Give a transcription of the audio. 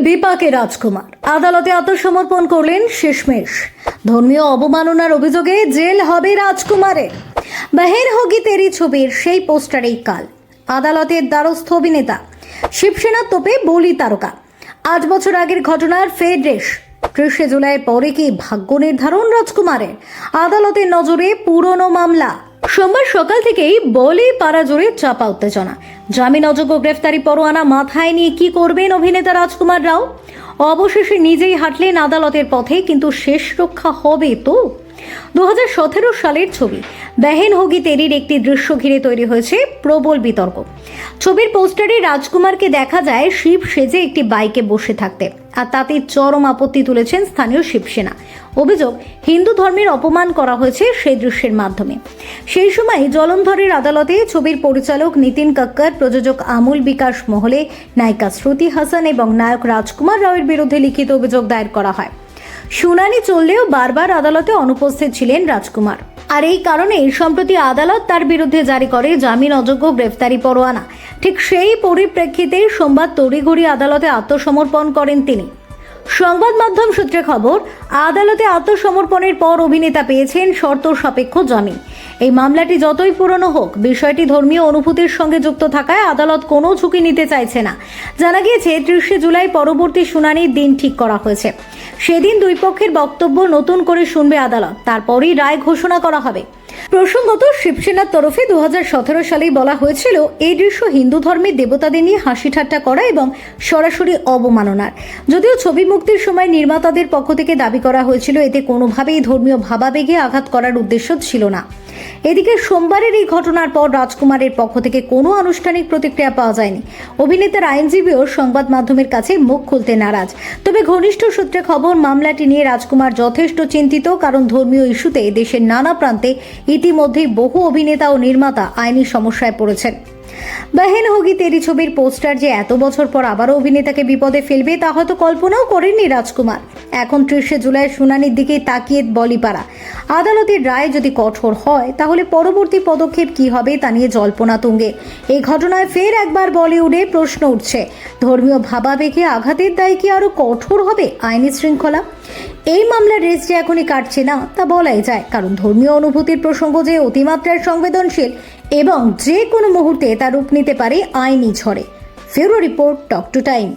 বিপাকে রাজকুমার। আদালতে আত্মসমর্পণ করলেন শেষমেশ। ধর্মীয় অবমাননার অভিযোগে জেল হবে রাজকুমারের। বাহের হোগি তেরি ছবির সেই পোস্টারেই কাল। আদালতের দ্বারস্থ অভিনেতা শিবসেনা তোপে বলি তারকা। আট বছর আগের ঘটনার ফের রেশ। ত্রিশে জুলাইয়ের পরে কি ভাগ্য নির্ধারণ রাজকুমারের? আদালতের নজরে পুরনো মামলা। সোমবার সকাল থেকেই বলি পাড়া জুড়ে চাপা উত্তেজনা। জামিন অযোগ্য গ্রেফতারি পরোয়ানা মাথায় নিয়ে কি করবেন অভিনেতা রাজকুমার রাও? অবশেষে নিজেই হাঁটলেন আদালতের পথে, কিন্তু শেষ রক্ষা হবে তো? দু হাজার সতেরো সালের ছবি বেহেন হোগি তেরির একটি দৃশ্য ঘিরে তৈরি হয়েছে প্রবল বিতর্ক। ছবির পোস্টারে রাজকুমারকে দেখা যায় শিব সেজে একটি বাইকে বসে থাকতে, আর তাতে চরম আপত্তি তুলেছেন স্থানীয় শিবসেনা। অভিযোগ, হিন্দু ধর্মের অপমান করা হয়েছে সেই দৃশ্যের মাধ্যমে। সেই সময় জলন্ধরের আদালতে ছবির পরিচালক নীতিন কাক্কর, প্রযোজক আমুল বিকাশ মহলে নায়িকা শ্রুতি হাসান এবং নায়ক রাজকুমার রাওয়ের বিরুদ্ধে লিখিত অভিযোগ দায়ের করা হয়। শুনানি চললেও বারবার আদালতে অনুপস্থিত ছিলেন রাজকুমার। আর এই কারণে সম্প্রতি আদালত তার বিরুদ্ধে জারি করে জামিন অযোগ্য গ্রেফতারি পরোয়ানা। ঠিক সেই পরিপ্রেক্ষিতে সোমবার তড়িঘড়ি আদালতে আত্মসমর্পণ করেন তিনি। সংবাদ মাধ্যম সূত্রে খবর, আদালতে আত্মসমর্পণের পর অভিনেতা পেয়েছেন শর্ত সাপেক্ষ জামিন। এই মামলাটি যতই পুরনো হোক, বিষয়টি ধর্মীয় অনুভূতির সঙ্গে যুক্ত থাকায় আদালত কোনো ঝুঁকি নিতে চাইছে না। জানা গিয়েছে, ত্রিশে জুলাই পরবর্তী শুনানির দিন ঠিক করা হয়েছে। সেদিন দুই পক্ষের বক্তব্য নতুন করে শুনবে আদালত। তারপরই রায় ঘোষণা করা হবে। প্রসঙ্গত, শিবসেনার তরফে দু সালেই বলা হয়েছিল, এই দৃশ্য হিন্দু ধর্মের দেবতাদের নিয়ে হাসি ঠাট্টা করা এবং সরাসরি অবমাননার। যদিও ছবি মুক্তির সময় নির্মাতাদের পক্ষ থেকে দাবি করা হয়েছিল, এতে কোনোভাবেই ধর্মীয় ভাবাবেগে আঘাত করার উদ্দেশ্য ছিল না। এদিকে সোমবারের এই ঘটনার পর রাজকুমারের পক্ষ থেকে কোনো আনুষ্ঠানিক প্রতিক্রিয়া পাওয়া যায়নি। অভিনেতার আইনজীবীও সংবাদ মাধ্যমের কাছে মুখ খুলতে নারাজ। তবে ঘনিষ্ঠ সূত্রে খবর, মামলাটি নিয়ে রাজকুমার যথেষ্ট চিন্তিত, কারণ ধর্মীয় ইস্যুতে দেশের নানা প্রান্তে ইতিমধ্যেই বহু অভিনেতা ও নির্মাতা আইনি সমস্যায় পড়েছেন। বাহেন হোগি তেরি ছবির পোস্টার যে এত বছর পর আবারও অভিনেতাকে বিপদে ফেলবে তা হয়তো কল্পনাও করেননি রাজকুমার। এখন ত্রিশে জুলাই শুনানির দিকে তাকিয়ে বলিপাড়া। আদালতের রায় যদি কঠোর হয়, তাহলে পরবর্তী পদক্ষেপ কি হবে তা নিয়ে জল্পনা তুঙ্গে। এই ঘটনায় ফের একবার বলিউডে প্রশ্ন উঠছে। ধর্মীয় ভাবাবেগে আঘাতের দায় কি আরও কঠোর হবে আইনি শৃঙ্খলা? এই মামলার রেস যে এখনই কাটছে না, তা বলাই যায়। কারণ ধর্মীয় অনুভূতির প্রসঙ্গ যে অতিমাত্রায় সংবেদনশীল এবং যে কোনো মুহূর্তে তা রূপ নিতে পারে আইনি ঝড়ে। ফেরো রিপোর্ট টক টু টাইম।